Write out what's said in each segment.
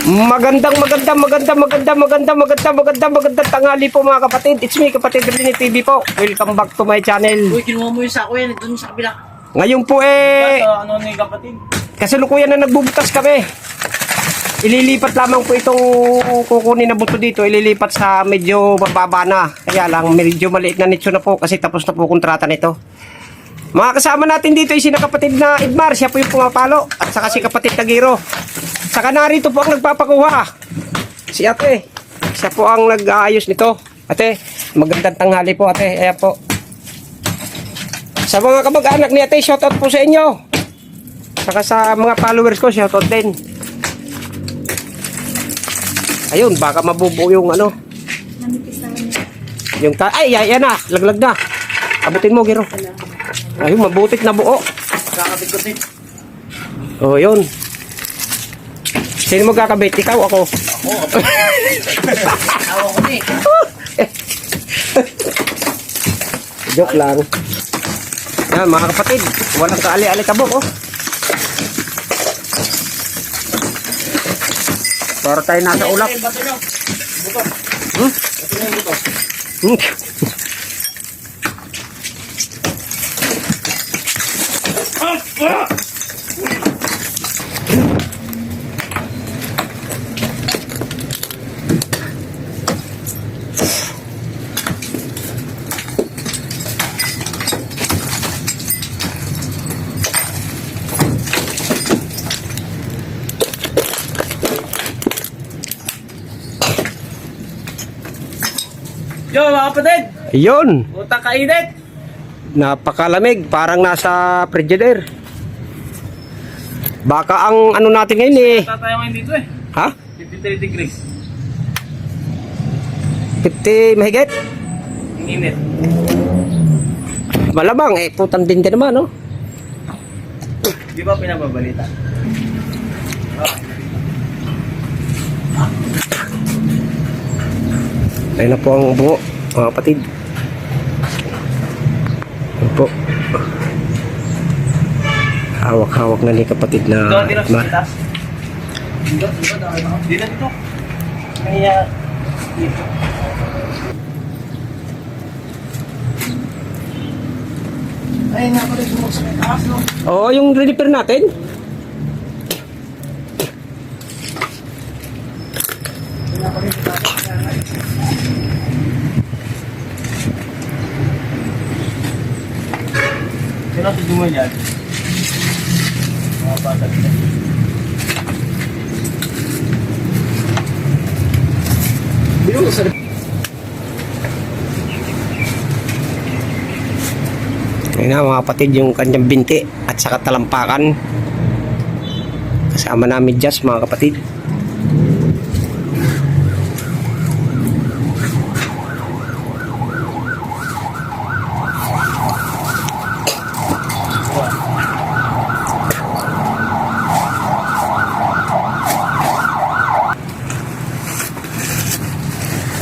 Magandang magandang magandang magandang magandang magandang magandang magandang tanghali po mga kapatid. It's me kapatid Rini TV po. Welcome back to my channel. Uy, kinuha mo yung sako yan. Doon sa kabila. Ngayon po eh Sa ano ni kapatid? kasalukuyan na nagbubutas kami. Ililipat lamang po itong kukunin na buto dito. Ililipat sa medyo bababa na. Kaya lang medyo maliit na nitso na po kasi tapos na po kontrata nito. Mga kasama natin dito ay sina kapatid na Edmar. Siya po yung pumapalo. At saka si kapatid Tagiro. Saka narito po ang nagpapakuha. Si ate. Siya po ang nag-aayos nito. Ate, magandang tanghali po ate. Ayan po. Sa mga kamag-anak ni ate, shoutout po sa inyo. Saka sa mga followers ko, shoutout din. Ayun, baka mabubuo yung ano. Yung ta ay, ay, yan na. Laglag na. Abutin mo, Giro. Ayun, mabutik na buo. Kakabit ko din. Oh, yun. Sino magkakabit? Ikaw, ako. Ako, ako. Tawa ko din. Joke lang. Yan, mga kapatid. Walang kaali-ali kabok, oh. Para tayo nasa ulap. Buto. Hmm? Bato nyo Yo, mga kapatid. Yun. Puta kainit. Napakalamig. Parang nasa frigidaire. Baka ang ano natin ngayon eh. Tatayo ngayon dito eh. Ha? 53 degrees. 50 mahigit? Ang init. Malamang eh. Putang din din naman, no? Di ba pinababalita? Ayun na po ang buo, mga kapatid. Ayun po. Hawak-hawak na ni kapatid na Mar. Dito, dito, dito. Dito. Kaya, dito. Ay, napalit mo sa taas, no? Oo, yung repair natin. Sino ang tutungan yan? Mga bata dito. Ayun na mga kapatid yung kanyang binti at saka talampakan. Kasama namin Jazz mga kapatid.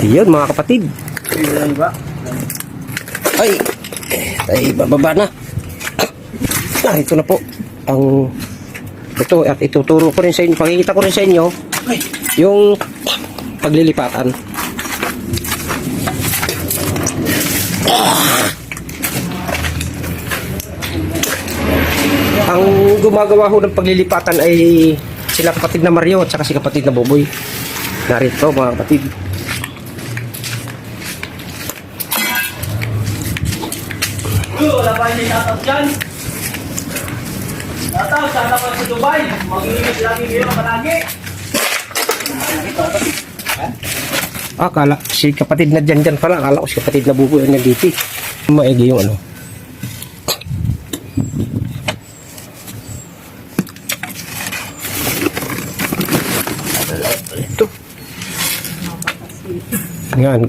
Ayun mga kapatid. Ay, ay bababa na. Ah, ito na po. Ang ito at ituturo ko rin sa inyo, pakikita ko rin sa inyo yung paglilipatan. Ang gumagawa ho ng paglilipatan ay sila kapatid na Mario at saka si kapatid na Boboy. Narito mga kapatid. Wala pa yung natap dyan. Natap, sana pa sa Dubai. Mag-iinit lagi kayo palagi. Ah, kala si kapatid na dyan dyan pala. Kala ko si kapatid na buboy ang nandito. eh. Maigi yung ano. Ito. Yan.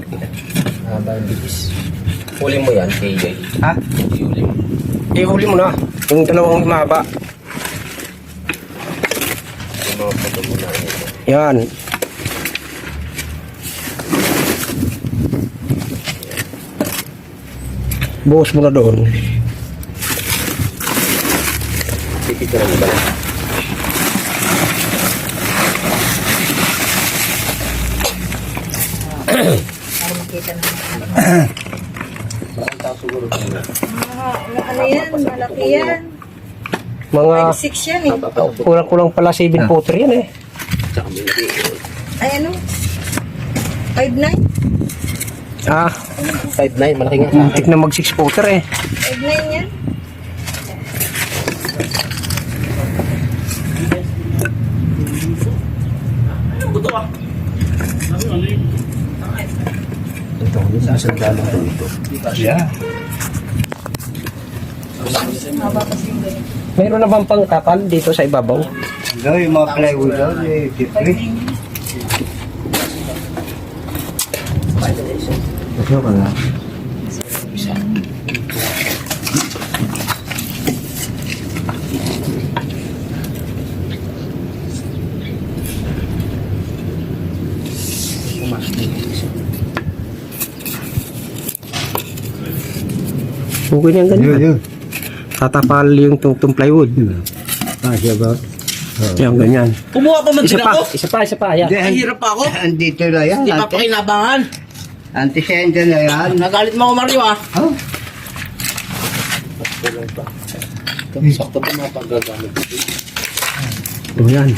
Haba ang bilis. Huli mo yan, kay Jay. Ha? Ihuli mo. Eh, Ihuli mo na. Yung dalawang mahaba. Yan. Buhos mo na doon. Tikitin mo ba? Para makita. na. Mga, ano yan, malaki yan. Mga 5'6 yan eh. kulang-kulang pala 7 footer yan eh. Ay ano? 5'9"? Ah, 5'9", malaki nga. muntik na mag 6 footer eh. 5'9 yan? Buto ah. Ito, yung isang dalo ito. Mayroon na bang pangkakal dito sa ibabaw? Daw yung mga plywood daw, eh, siyempre. Ito ka nga. Okay na yung Yun, ganyan. yun. Tatapal yung tungtong plywood. Kasya ba? Yung ganyan. Kumuha pa man Isa din pa, ako. isa pa, isa pa. Yan. Hindi, Ay, hirap pa ako. Andito na yan. Hindi pa ante. pakinabangan. Antisenda na yan. Nagalit mo ako, Mario ah. Oh, Sakto pa mga paggagamit. Oh, yan.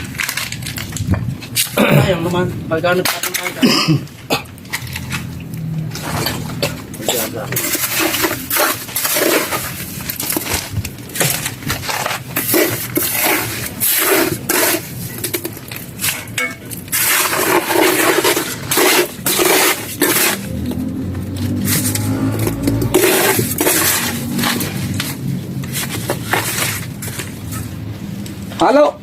Sayang naman. Pagkano pa itong pagkano. Halo.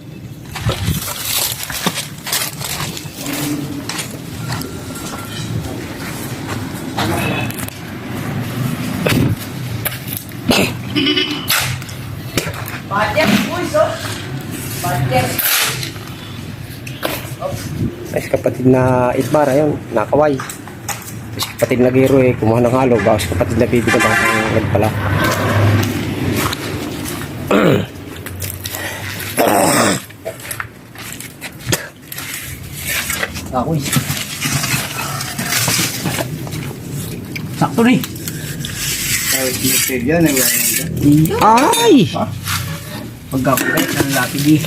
Ay, kapatid na Itbara yun, nakaway. Tapos kapatid na Giro eh, kumuha ng halo. Bawas kapatid na Bibi na baka nagpala. Ako eh. Sakto rin. eh, wala nang- Ay! Pagkakulay ng lapid eh.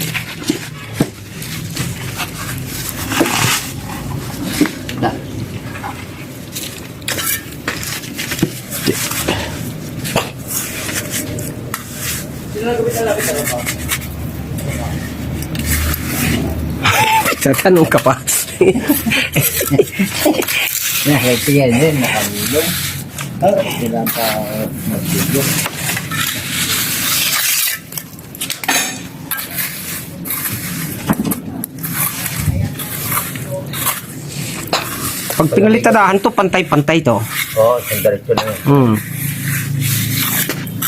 Tatanong ka pa. Nakita yan din, nakalulong. Oh, sila pa mag-video. Pag pinalitadahan to, pantay-pantay to. Oo, isang diretso na yun. Hmm.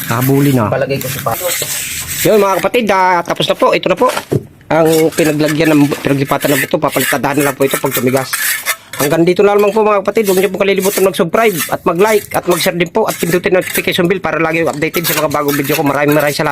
Habuli na. Palagay ko sa pato. Yun mga kapatid, ah, tapos na po. Ito na po. Ang pinaglagyan ng pinaglipatan ng buto, papalitadahan na lang po ito pag tumigas. Hanggang dito na lamang po mga kapatid. Huwag niyo po kalilimutan mag-subscribe at mag-like at mag-share din po at pindutin notification bell para lagi updated sa mga bagong video ko. Maraming maraming salamat.